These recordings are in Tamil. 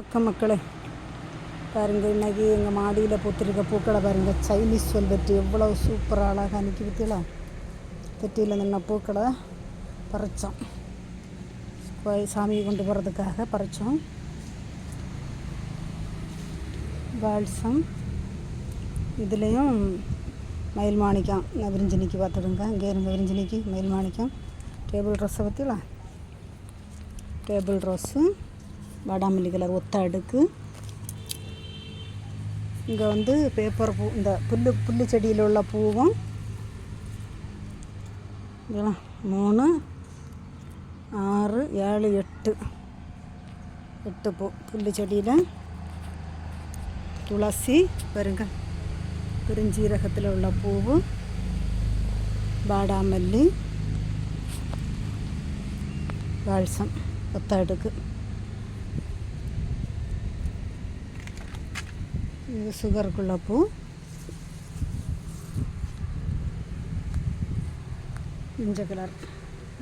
அக்கம் மக்களே பாருங்கள் இன்னைக்கு எங்கள் மாடியில் பூத்திருக்க பூக்களை பாருங்கள் சைனீஸ் வெல்வெட்டு எவ்வளோ சூப்பராக அழகாக நிற்கி பற்றிலாம் தெட்டியில் நின்ன பூக்களை பறித்தோம் கோயில் சாமியை கொண்டு போகிறதுக்காக பறித்தோம் பால்சம் இதுலேயும் மயில் மாணிக்கம் நான் விரிஞ்சினிக்கு பார்த்துடுங்க இங்கே இருங்க விரிஞ்சினிக்கு மயில் மாணிக்கம் டேபிள் ரோஸை பற்றிலாம் டேபிள் ரோஸு வாடாமல்லி கலர் ஒத்த அடுக்கு. இங்கே வந்து பேப்பர் பூ இந்த புல்லு புல்லு செடியில் உள்ள பூவும். மூணு ஆறு ஏழு எட்டு. எட்டு பூ புல்லு செடியில். துளசி பாருங்க பெருஞ்சீரகத்தில் உள்ள பூவு. வாடாமல்லி. பால்சம் ஒத்த இது சுகருக்குள்ள பூ. மஞ்சள் கலர்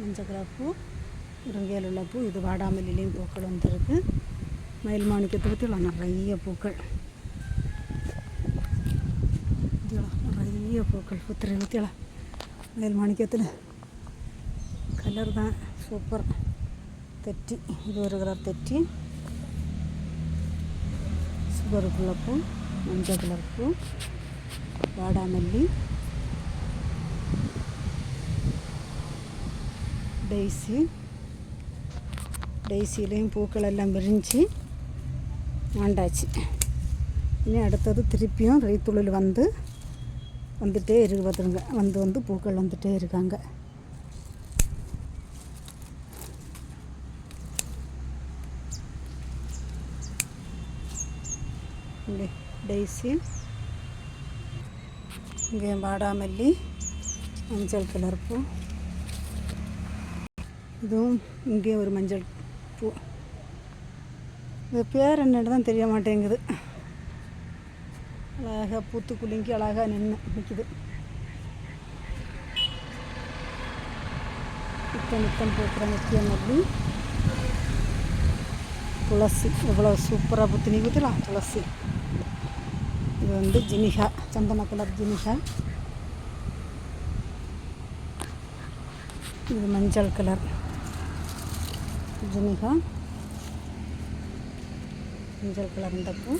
மஞ்சள் கலர் பூ. முருங்கையில் உள்ள பூ இது வாடாமல்லிலையும் பூக்கள் வந்துருக்கு. மயில் மாணிக்கத்துக்கு பற்றி நிறைய பூக்கள். நிறைய பூக்கள். புத்திரை பற்றியலாம் மயில் மாணிக்கத்தில். கலர் தான் சூப்பர். தெற்றி இது ஒரு கலர் தெற்றி சுகருக்குள்ள பூ. மஞ்சள் கலர் பூ வாடாமல்லி டெய்ஸி. டெய்ஸிலையும் பூக்கள் எல்லாம் விரிஞ்சு ஆண்டாச்சு. இனி அடுத்தது திருப்பியும் ரைத்துளில் வந்து வந்துகிட்டே இருக்கு பார்த்துருங்க வந்து வந்து பூக்கள் வந்துகிட்டே இருக்காங்க. இங்கே. டெய்ஸி இங்கே வாடாமல்லி மஞ்சள் கலர் பூ இதுவும் இங்கே ஒரு மஞ்சள் பூ இது பேர் என்னென்னு தான் தெரிய மாட்டேங்குது அழகாக பூத்து குலுங்கி அழகாக நின்று நிற்கிது நித்தம் நித்தம் பூக்கிற நித்திய மல்லி துளசி எவ்வளோ சூப்பராக புத்தி நீ ஊற்றலாம் துளசி இது வந்து ஜினிகா சந்தன கலர் ஜினிகா. இது மஞ்சள் கலர் ஜினிகா. மஞ்சள் கலர் இந்த பூ.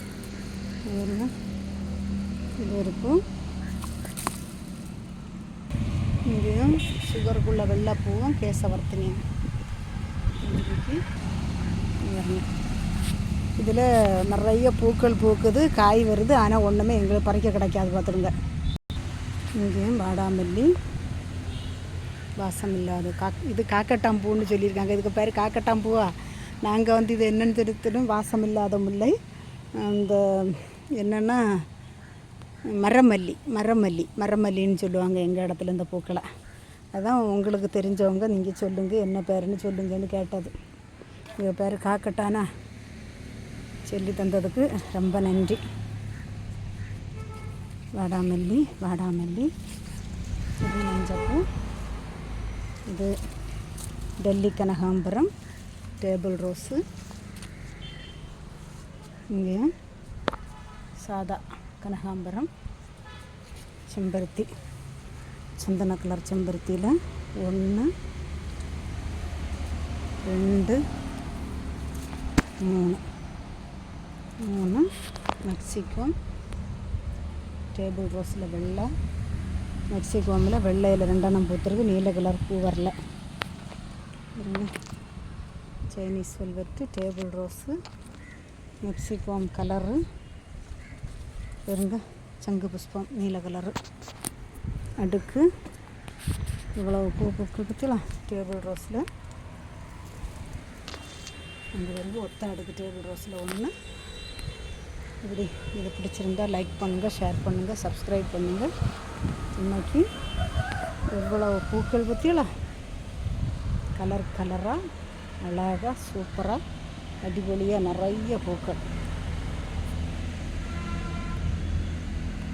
இது இருக்கும் ஒரு பூ. இங்கேயும் சுகருக்குள்ள வெள்ளைப்பூவும் கேசவர்த்தினியும். இதில் நிறைய பூக்கள் பூக்குது காய் வருது. ஆனால் ஒன்றுமே எங்களுக்கு பறிக்க கிடைக்காது பார்த்துருங்க இங்கேயும் வாடாமல்லி வாசம் இல்லாத கா இது காக்கட்டாம் பூன்னு சொல்லியிருக்காங்க. இதுக்கு பேர் காக்கட்டாம் பூவா? நாங்கள் வந்து இது என்னென்னு தெரிவித்தடும் வாசம் இல்லாத முல்லை. அந்த என்னென்னா மரமல்லி மரமல்லி மரமல்லின்னு சொல்லுவாங்க எங்கள் இடத்துல இந்த பூக்களை. அதான் உங்களுக்கு தெரிஞ்சவங்க நீங்கள் சொல்லுங்கள் என்ன பேருன்னு சொல்லுங்கன்னு கேட்டது. இது பேர் காக்கட்டானா? சொல்லி தந்ததுக்கு ரொம்ப நன்றி. வாடாமல்லி வாடாமல்லி. இது மஞ்சப்பூ. இது டெல்லி கனகாம்பரம் டேபிள் ரோஸு. இங்கே சாதா கனகாம்பரம் செம்பருத்தி. சந்தன கலர் செம்பருத்தியில் ஒன்று ரெண்டு மூணு. மூணு. மெக்சிகோ. டேபிள் ரோஸில் வெள்ளை. மெக்சிகோமில் வெள்ளையில் ரெண்டெண்ணம் பூத்துருக்கு. நீல கலர் பூ வரல. சைனீஸ் வெல்வெட்டு டேபிள் ரோஸு மெக்சிகோம் கலரு. இருங்க சங்கு புஷ்பம் நீல கலரு. அடுக்கு. இவ்வளவு பூ பூக்கு டேபிள் ரோஸில். அங்கே வந்து ஒத்த அடுக்கு டேபிள் ரோஸில் ஒன்று இப்படி இது பிடிச்சிருந்தா லைக் பண்ணுங்கள் ஷேர் பண்ணுங்கள் சப்ஸ்கிரைப் பண்ணுங்கள் இன்னைக்கு எவ்வளவு பூக்கள் பற்றியலாம் கலர் கலராக அழகாக சூப்பராக அடிப்பொலியாக நிறைய பூக்கள்.